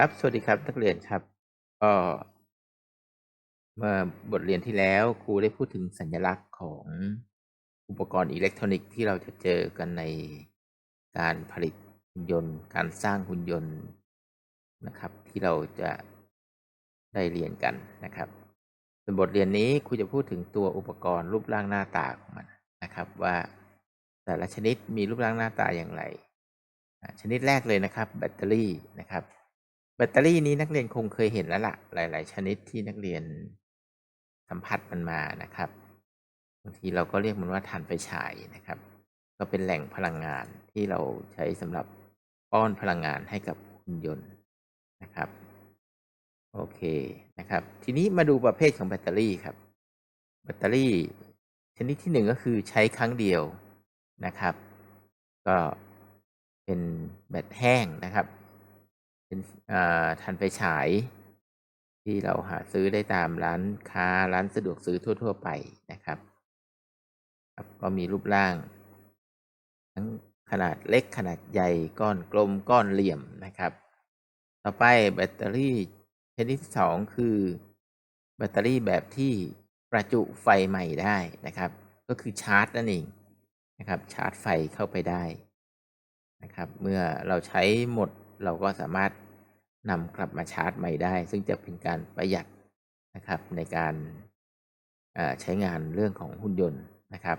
ครับ สวัสดีครับนักเรียนครับก็เมื่อบทเรียนที่แล้วครูได้พูดถึงสัญลักษณ์ของอุปกรณ์อิเล็กทรอนิกส์ที่เราจะเจอกันในการผลิตหุ่นยนต์ การสร้างหุ่นยนต์นะครับ ที่เราจะได้เรียนกันนะครับส่วนบทเรียนนี้ครูจะพูดถึงตัวอุปกรณ์รูปร่างหน้าตาของมันนะครับ ว่าแต่ละชนิดมีรูปร่างหน้าตาอย่างไร ชนิดแรกเลยนะครับ แบตเตอรี่นะครับ แบตเตอรี่นี้นักเรียนคงเคยเห็นแล้วละ่ะ หลาย ๆ ชนิดที่นักเรียนสัมผัสมันมานะครับบางทีเราก็เรียกมันว่าถ่านไฟฉายนะครับ ก็เป็นแหล่งพลังงานที่เราใช้สำหรับป้อนพลังงานให้กับหุ่นยนต์นะครับโอเคนะครับ ทีนี้มาดูประเภทของแบตเตอรี่ครับ แบตเตอรี่ชนิดที่หนึ่งก็คือใช้ครั้งเดียวนะครับ ก็เป็นแบตแห้งนะครับ เป็นถ่านไฟฉาย ที่เราหาซื้อได้ตามร้านค้าร้านสะดวกซื้อทั่ว ๆ ไปนะครับครับก็มีรูปร่าง ทั้งขนาดเล็กขนาดใหญ่ก้อนกลมก้อนเหลี่ยมนะครับ ต่อไปแบตเตอรี่ชนิดที่สองคือแบตเตอรี่แบบที่ประจุไฟใหม่ได้นะครับ ก็คือชาร์จนั่นเองนะครับ ชาร์จไฟเข้าไปได้นะครับ เมื่อเราใช้หมดเราก็สามารถ นำกลับมาชาร์จใหม่ได้ ซึ่งจะเป็นการประหยัดนะครับในการใช้งานเรื่องของหุ่นยนต์นะครับ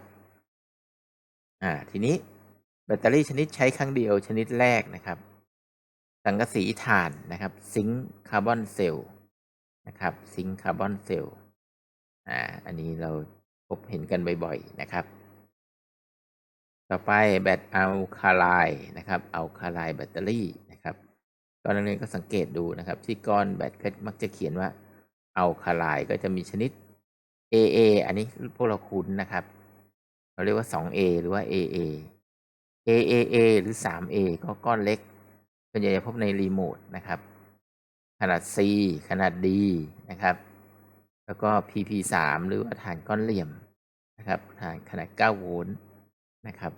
อ่าทีนี้แบตเตอรี่ชนิดใช้ครั้งเดียวชนิดแรกนะครับ สังกะสีถ่านนะครับ ซิงค์คาร์บอนเซลล์นะครับ ซิงค์คาร์บอนเซลล์อ่าอันนี้เราพบเห็นกันบ่อยๆนะครับ ต่อไปแบตอัลคาไลนะครับอัลคาไลแบตเตอรี่ ก็นักเรียนก็สังเกตดูนะครับ ที่ก้อนแบตก็มักจะเขียนว่าอัลคาไลน์ก็จะมีชนิด AA อันนี้พวกเราคุ้นนะครับ เราเรียกว่า 2A หรือว่า AA AAA หรือ 3A ก็ก้อนเล็กส่วนใหญ่จะพบในรีโมทนะครับ ขนาด C ขนาด D นะครับ แล้วก็ PP3 หรือว่าฐานก้อนเหลี่ยมนะครับฐานขนาด 9 โวลต์นะครับ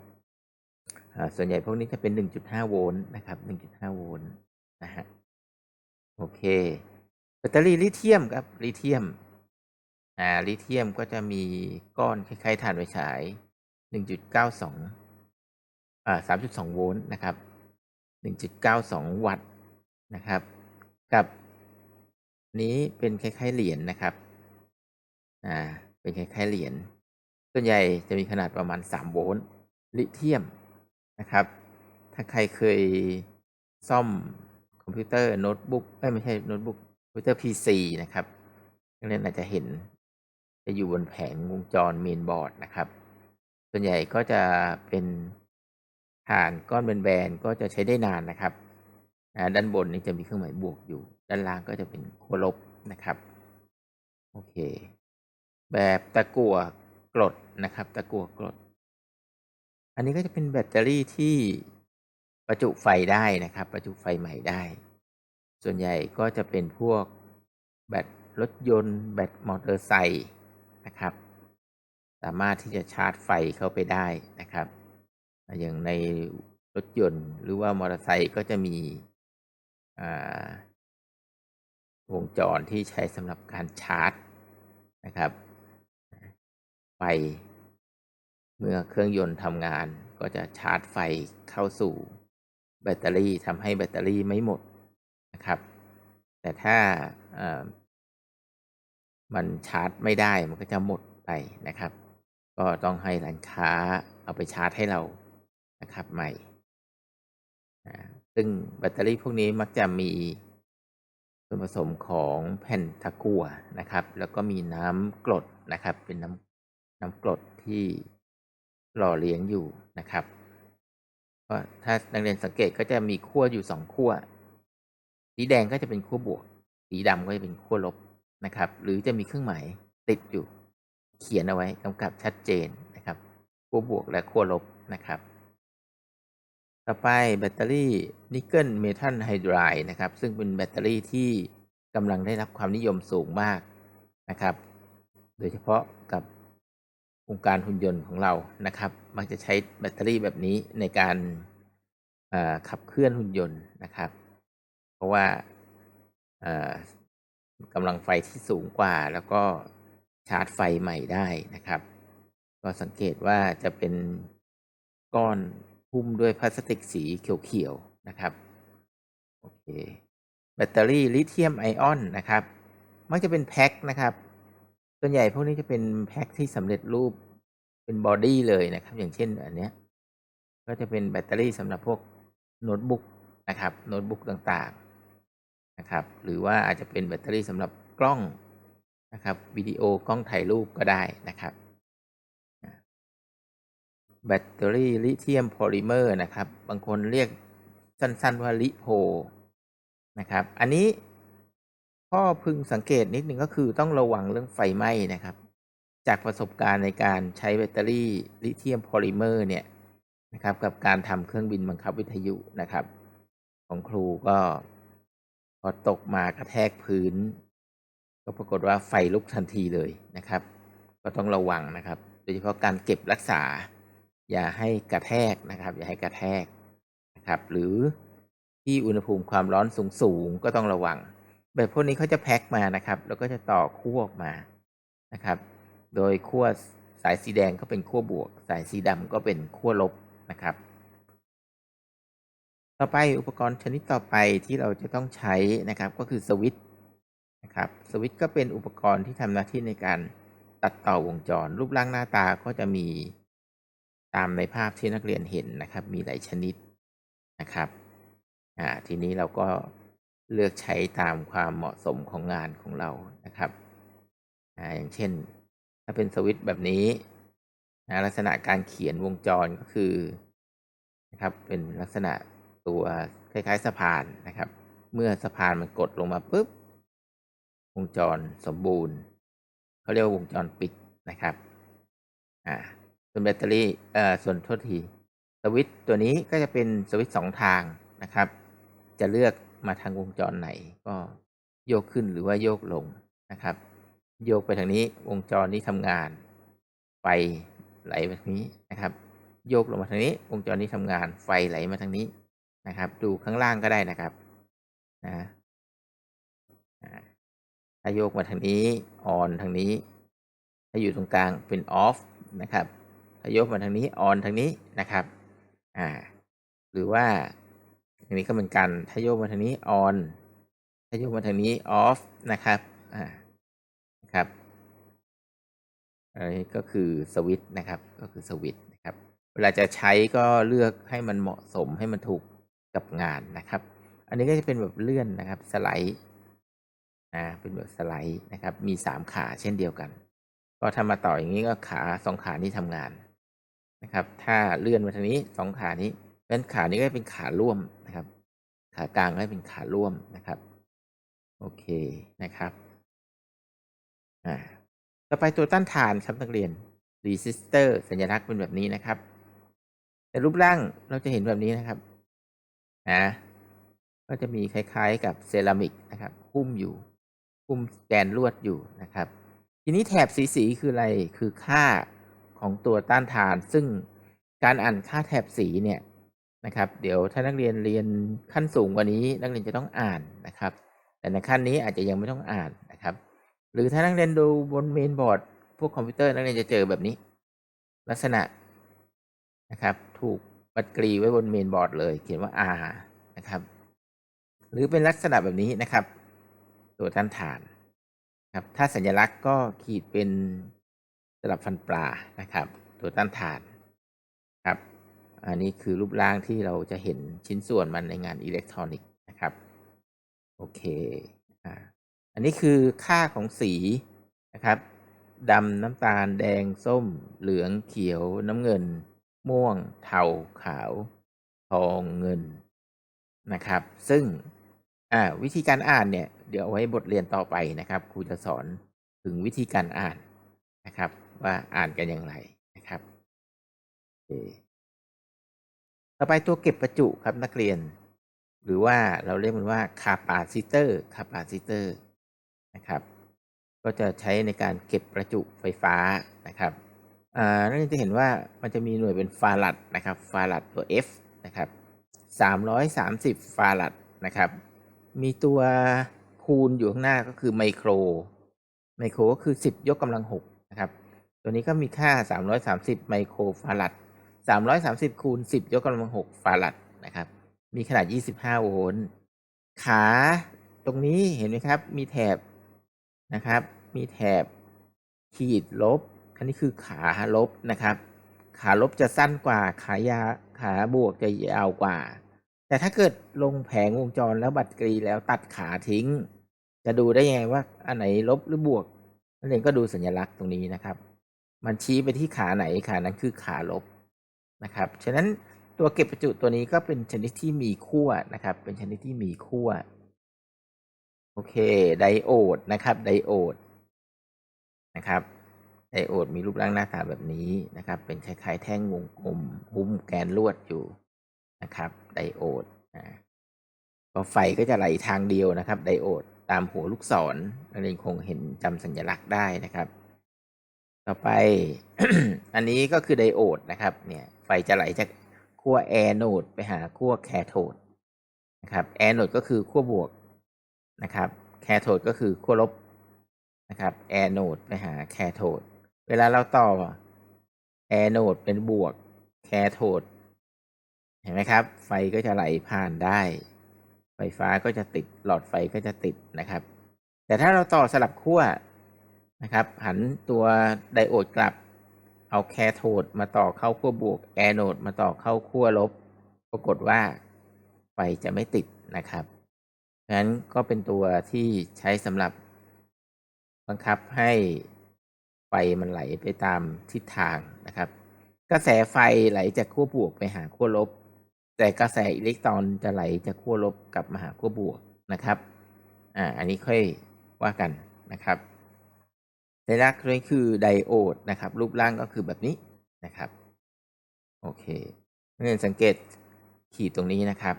ส่วนใหญ่พวกนี้จะเป็น 1.5 โวลต์นะครับ 1.5 โวลต์ นะฮะโอเค แบตเตอรี่ลิเธียมครับลิเธียมอ่าลิเธียมก็จะมีก้อนคล้ายๆถ่านไฟฉาย 1.92อ่า3.2 โวลต์นะครับ 1.92 วัตต์นะครับ กับนี้เป็นคล้ายๆเหรียญนนะครับ อ่า เป็นคล้ายๆเหรียญ ส่วนใหญ่จะมีขนาดประมาณ 3 โวลต์ลิเธียมนะครับ ถ้าใครเคยซ่อม อมพิวเตอร์โน้ตบุ๊กไม่ใช่โน้ตบุ๊กคอมพิวเตอร์ PC นะครับนักเรียนอาจจะเห็นจะอยู่บนแผงวงจรเมนบอร์ดนะครับ ส่วนใหญ่ก็จะเป็นฐานก้อนแบนๆก็จะใช้ได้นานนะครับ ด้านบนนี้จะมีเครื่องหมายบวกอยู่ ด้านล่างก็จะเป็นขั้วลบนะครับ โอเค แบบตะกั่วกรดนะครับ ตะกั่วกรด อันนี้ก็จะเป็นแบตเตอรี่ที่ ประจุไฟได้นะครับ ประจุไฟใหม่ได้ ส่วนใหญ่ก็จะเป็นพวกแบตรถยนต์ แบตมอเตอร์ไซค์นะครับ สามารถที่จะชาร์จไฟเข้าไปได้นะครับ อย่างในรถยนต์หรือว่ามอเตอร์ไซค์ก็จะมีวงจรที่ใช้สำหรับการชาร์จนะครับไฟเมื่อเครื่องยนต์ทำงานก็จะชาร์จไฟเข้าสู่ แบตเตอรี่ทำให้แบตเตอรี่ไม่หมดนะครับ แต่ถ้ามันชาร์จไม่ได้มันก็จะหมดไปนะครับ ก็ต้องให้ร้านค้าเอาไปชาร์จให้เรานะครับใหม่ซึ่งแบตเตอรี่พวกนี้มักจะมีส่วนผสมของแผ่นตะกั่วนะครับ แล้วก็มีน้ำกรดนะครับ เป็นน้ำน้ำกรดที่หล่อเลี้ยงอยู่นะครับ ก็ถ้านักเรียนสังเกตก็จะมีขั้วอยู่สองขั้วสีแดงก็จะเป็นขั้วบวก สีดำก็จะเป็นขั้วลบนะครับ หรือจะมีเครื่องหมายติดอยู่ เขียนเอาไว้กำกับชัดเจนนะครับขั้วบวกและขั้วลบนะครับ ต่อไปแบตเตอรี่นิกเกิลเมทัลไฮดรายนะครับ ซึ่งเป็นแบตเตอรี่ที่กำลังได้รับความนิยมสูงมากนะครับ โดยเฉพาะกับ วงการหุ่นยนต์ของเรานะครับ มักจะใช้แบตเตอรี่แบบนี้ในการขับเคลื่อนหุ่นยนต์นะครับ เพราะว่ากำลังไฟที่สูงกว่า แล้วก็ชาร์จไฟใหม่ได้นะครับ ก็สังเกตว่าจะเป็นก้อนหุ้มด้วยพลาสติกสีเขียวๆนะครับโอเคแบตเตอรี่ลิเธียมไอออนนะครับ มักจะเป็นแพ็คนะครับ ส่วนใหญ่พวกนี้จะเป็นแพ็คที่สำเร็จรูปเป็นบอดี้เลยนะครับ อย่างเช่นอันเนี้ย ก็จะเป็นแบตเตอรี่สำหรับพวกโน้ตบุ๊กนะครับโน้ตบุ๊กต่างๆนะครับ หรือว่าอาจจะเป็นแบตเตอรี่สำหรับกล้องนะครับวิดีโอกล้องถ่ายรูปก็ได้นะครับแบตเตอรี่ลิเธียมโพลิเมอร์นะครับ บางคนเรียกสั้นๆว่าลิโพนะครับ อันนี้ ข้อพึงสังเกตนิดนึงก็คือต้องระวังเรื่องไฟไหม้นะครับ จากประสบการณ์ในการใช้แบตเตอรี่ลิเธียมโพลิเมอร์เนี่ยนะครับ กับการทำเครื่องบินบังคับวิทยุนะครับ ของครูก็พอตกมากระแทกพื้น ก็ปรากฏว่าไฟลุกทันทีเลยนะครับ ก็ต้องระวังนะครับ โดยเฉพาะการเก็บรักษา อย่าให้กระแทกนะครับ อย่าให้กระแทกนะครับ หรือที่อุณหภูมิความร้อนสูงๆก็ต้องระวัง แบบพวกนี้เขาจะแพ็คมานะครับ แล้วก็จะต่อขั้วออกมานะครับ โดยขั้วสายสีแดงก็เป็นขั้วบวก สายสีดำก็เป็นขั้วลบนะครับ ต่อไปอุปกรณ์ชนิดต่อไปที่เราจะต้องใช้นะครับ ก็คือสวิตช์นะครับสวิตช์ก็เป็นอุปกรณ์ที่ทำหน้าที่ในการตัดต่อวงจร รูปร่างหน้าตาก็จะมีตามในภาพที่นักเรียนเห็นนะครับ มีหลายชนิดนะครับอ่าทีนี้เราก็ เลือกใช้ตามความเหมาะสมของงานของเรานะครับออย่างเช่น ถ้าเป็นสวิตช์แบบนี้นะลักษณะการเขียนวงจรก็คือนะครับเป็นลักษณะตัวคล้ายๆสะพานนะครับ เมื่อสะพานมันกดลงมาปุ๊บวงจรสมบูรณ์เขาเรียกว่าวงจรปิดนะครับอ่าส่วนแบตเตอรี่เอ่อส่วนโทษทีสวิตตัวนี้ก็จะเป็นสวิตสองทางนะครับ จะเลือก มาทางวงจรไหนก็โยกขึ้นหรือว่าโยกลงนะครับ โยกไปทางนี้วงจรนี้ทำงาน ไฟไหลมาทางนี้นะครับ โยกลงมาทางนี้ วงจรนี้ทำงาน ไฟไหลมาทางนี้นะครับ ดูข้างล่างก็ได้นะครับนะถ้าโยกมาทางนี้ออนทางนี้ ถ้าอยู่ตรงกลางเป็นออฟนะครับถ้าโยกมาทางนี้ออนทางนี้นะครับ อ่า หรือว่า ทางนี้ก็เหมือนกัน ถ้าโยกมาทางนี้ออนถ้าโยกมาทางนี้ออฟนะครับอ่านะครับอันนี้ก็คือสวิตช์นะครับ ก็คือสวิตช์นะครับ เวลาจะใช้ก็เลือกให้มันเหมาะสมให้มันถูกกับงานนะครับ อันนี้ก็จะเป็นแบบเลื่อนนะครับสไลด์นะเป็นแบบสไลด์นะครับ มีสามขาเช่นเดียวกัน ก็ทำมาต่ออย่างนี้ก็ขาสองขานี้ทำงานนะครับ ถ้าเลื่อนมาทางนี้สองขานี้ เป็นขานี้ก็เป็นขาร่วมนะครับ ขากลางก็เป็นขาร่วมนะครับ โอเคนะครับอ่าต่อไปตัวต้านทานครับนักเรียน resistor สัญลักษณ์เป็นแบบนี้นะครับ แต่รูปร่างเราจะเห็นแบบนี้นะครับนะก็จะมีคล้ายๆกับเซรามิกนะครับหุ้มอยู่หุ้มแกนลวดอยู่นะครับ ทีนี้แถบสีสีคืออะไรคือค่าของตัวต้านทาน ซึ่งการอ่านค่าแถบสีเนี่ย นะครับ เดี๋ยวถ้านักเรียนเรียนขั้นสูงกว่านี้ นักเรียนจะต้องอ่านนะครับ แต่ในขั้นนี้อาจจะยังไม่ต้องอ่านนะครับ หรือถ้านักเรียนดูบนเมนบอร์ดพวกคอมพิวเตอร์นักเรียนจะเจอแบบนี้ ลักษณะนะครับ ถูกบัดกรีไว้บนเมนบอร์ดเลย เขียนว่า R นะครับ หรือเป็นลักษณะแบบนี้นะครับ ตัวต้านทานครับ ถ้าสัญลักษณ์ก็ขีดเป็นสลับฟันปลานะครับ ตัวต้านทานครับ อันนี้คือรูปร่างที่เราจะเห็นชิ้นส่วนมันในงานอิเล็กทรอนิกส์นะครับ โอเคอ่าอันนี้คือค่าของสีนะครับดำน้ำตาลแดงส้ม เหลืองเขียวน้ำเงิน ม่วง เทาขาว ทองเงินนะครับ ซึ่งอ่าวิธีการอ่านเนี่ย เดี๋ยวเอาไว้บทเรียนต่อไปนะครับครูจะสอนถึงวิธีการอ่านนะครับ ว่าอ่านกันอย่างไรนะครับโอเค ต่อไปตัวเก็บประจุครับนักเรียน หรือว่าเราเรียกมันว่าคาปาซิเตอร์คาปาซิเตอร์นะครับ ก็จะใช้ในการเก็บประจุไฟฟ้านะครับนักเรียนจะเห็นว่ามันจะมีหน่วยเป็นฟารัดนะครับฟารัดตัว F นะครับสามร้อยสามสิบฟารัดนะครับ มีตัวคูณอยู่ข้างหน้าก็คือไมโคร ไมโครก็คือสิบยกกำลังหกนะครับ ตัวนี้ก็มีค่าสามร้อยสามสิบไมโครฟารัด สามร้อยสามสิบคูณสิบยกกำลังหกฟารัดนะครับ มีขนาดยี่สิบห้าโวลต์ ขาตรงนี้เห็นไหมครับ มีแถบนะครับ มีแถบขีดลบ อันนี้คือขาลบนะครับ ขาลบจะสั้นกว่า ขายาขาบวกจะยาวกว่า แต่ถ้าเกิดลงแผงวงจรแล้วบัตรกรีแล้วตัดขาทิ้ง จะดูได้ยังไงว่าอันไหนลบหรือบวกนั่นเองก็ดูสัญลักษณ์ตรงนี้นะครับ มันชี้ไปที่ขาไหนขานั้นคือขาลบ นะครับ ฉะนั้นตัวเก็บประจุตัวนี้ก็เป็นชนิดที่มีขั้วนะครับ เป็นชนิดที่มีขั้ว โอเค ไดโอดนะครับ ไดโอดนะครับ ไดโอดมีรูปร่างหน้าตาแบบนี้นะครับ เป็นคล้ายๆแท่งวงกลมหุ้มแกนลวดอยู่นะครับ ไดโอดนะก็ไฟก็จะไหลทางเดียวนะครับ ไดโอดตามหัวลูกศรนั่นเองคงเห็นจำสัญลักษณ์ได้นะครับ ต่อไป อันนี้ก็คือไดโอดนะครับ เนี่ย ไฟจะไหลจากขั้วแอโนดไปหาขั้วแคโทดนะครับแอโนดก็คือขั้วบวกนะครับแคโทดก็คือขั้วลบนะครับแอโนดไปหาแคโทดเวลาเราต่อแอโนดเป็นบวกแคโทดเห็นไหมครับ ไฟก็จะไหลผ่านได้ ไฟฟ้าก็จะติดหลอดไฟก็จะติดนะครับ แต่ถ้าเราต่อสลับขั้วนะครับ หันตัวไดโอดกลับ เอาแคโทดมาต่อเข้าขั้วบวกแอโนดมาต่อเข้าขั้วลบ ปรากฏว่าไฟจะไม่ติดนะครับงนั้นก็เป็นตัวที่ใช้สำหรับบังคับให้ไฟมันไหลไปตามทิศทางนะครับ กระแสไฟไหลจากขั้วบวกไปหาขั้วลบ แต่กระแสอิเล็กตรอนจะไหลจากขั้วลบกลับมาหาขั้วบวกนะครับ อ่า อันนี้ค่อยว่ากันนะครับ สัญลักษณ์นี้คือไดโอดนะครับ รูปร่างก็คือแบบนี้นะครับโอเคเรียนสังเกตขีดตรงนี้นะครับ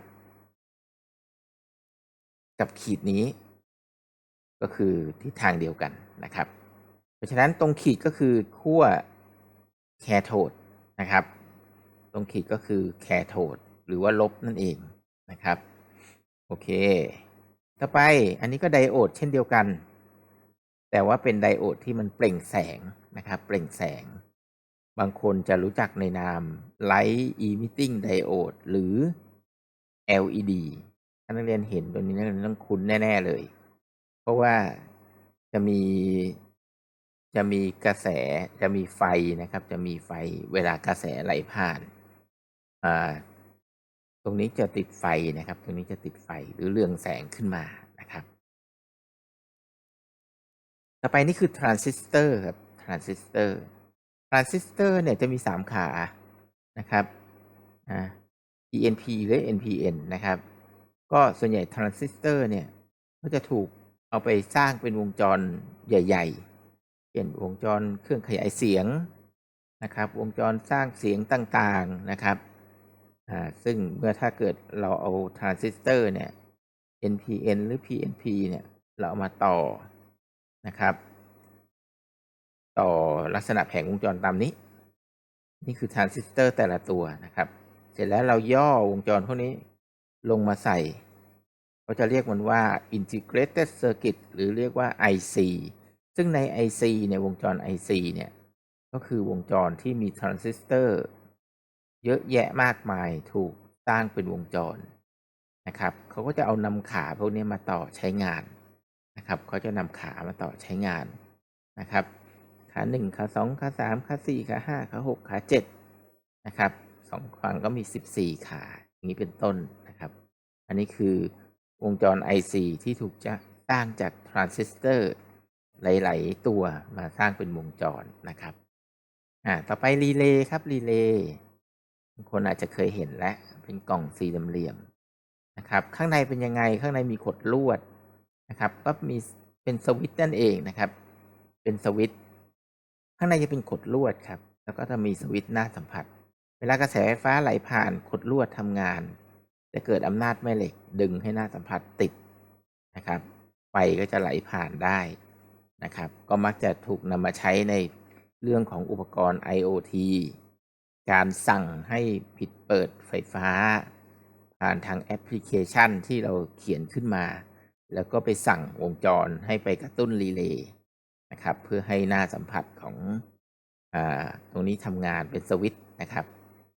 กับขีดนี้ ก็คือทิศทางเดียวกันนะครับ เพราะฉะนั้นตรงขีดก็คือขั้วแคโทดนะครับ ตรงขีดก็คือแคโทดหรือว่าลบนั่นเองนะครับ โอเค ต่อไปอันนี้ก็ไดโอดเช่นเดียวกัน แต่ว่าเป็นไดโอดที่มันเปล่งแสงนะครับ เปล่งแสง บางคนจะรู้จักในนาม Light Emitting Diode หรือ LED ถ้านักเรียนเห็นตัวนี้นักเรียนต้องคุ้นแน่ ๆ เลย เพราะว่าจะมีจะมีกระแสจะมีไฟนะครับ จะมีไฟเวลากระแสไหลผ่านอ่าตรงนี้จะติดไฟนะครับ ตรงนี้จะติดไฟหรือเรืองแสงขึ้นมา ต่อไปนี่คือทรานซิสเตอร์ครับทรานซิสเตอร์ทรานซิสเตอร์เนี่ยจะมีสามขานะครับอ่า PNP หรือ NPN นะครับ ก็ส่วนใหญ่ทรานซิสเตอร์เนี่ย ก็จะถูกเอาไปสร้างเป็นวงจรใหญ่ๆเช่นวงจรเครื่องขยายเสียงนะครับ วงจรสร้างเสียงต่างๆนะครับอ่าซึ่งเมื่อถ้าเกิดเราเอาทรานซิสเตอร์เนี่ย NPN หรือ PNP เนี่ย เราเอามาต่อ นะครับ ต่อลักษณะแผงวงจรตามนี้ นี่คือทรานซิสเตอร์แต่ละตัวนะครับ เสร็จแล้วเราย่อวงจรพวกนี้ลงมาใส่เขาจะเรียกมันว่า integrated circuit หรือเรียกว่า IC ซึ่งใน IC เนี่ยวงจร IC เนี่ยก็คือวงจรที่มีทรานซิสเตอร์เยอะแยะมากมายถูกสร้างเป็นวงจรนะครับ เขาก็จะเอานำขาพวกนี้มาต่อใช้งาน นะครับเขาจะนำขามาต่อใช้งานนะครับ ขาหนึ่งขาสองขาสามขาสี่ขาห้าขาหกขาเจ็ดนะครับสองฝั่งก็มีสิบสี่ขาอย่างนี้เป็นต้นนะครับ อันนี้คือวงจร IC ที่ถูกจะสร้างจากทรานซิสเตอร์หลาย ๆ ตัวมาสร้างเป็นวงจรนะครับอ่าต่อไปรีเลย์ครับรีเลย์บางคนอาจจะเคยเห็นแล้วเป็นกล่องสี่เหลี่ยมนะครับ ข้างในเป็นยังไงข้างในมีขดลวด นะครับก็มีเป็นสวิตช์นั่นเองนะครับ เป็นสวิตช์ข้างในจะเป็นขดลวดครับ แล้วก็จะมีสวิตช์หน้าสัมผัส เวลากระแสไฟฟ้าไหลผ่านขดลวดทำงาน จะเกิดอำนาจแม่เหล็กดึงให้หน้าสัมผัสติดนะครับไฟก็จะไหลผ่านได้นะครับ ก็มักจะถูกนำมาใช้ในเรื่องของอุปกรณ์ IoT การสั่งให้ปิดเปิดไฟฟ้า ผ่านทางแอปพลิเคชันที่เราเขียนขึ้นมา แล้วก็ไปสั่งวงจรให้ไปกระตุ้นรีเลย์นะครับ เพื่อให้หน้าสัมผัสของอตรงนี้ทำงานเป็นสวิตช์นะครับ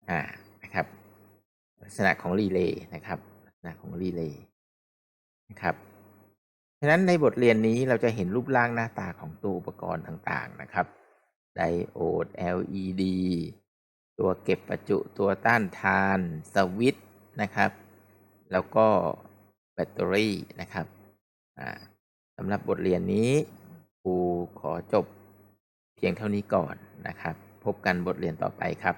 อ่านะครับ ลักษณะของรีเลย์นะครับลักษณะของรีเลย์นะครับฉะนั้นในบทเรียนนี้เราจะเห็นรูปร่างหน้าตาของตัวอุปกรณ์ต่างๆนะครับ ไดโอด LED ตัวเก็บประจุตัวต้านทาน สวิตช์นะครับ แล้วก็แบตเตอรี่นะครับ สำหรับบทเรียนนี้ครูขอจบเพียงเท่านี้ก่อนนะครับ พบกันบทเรียนต่อไปครับ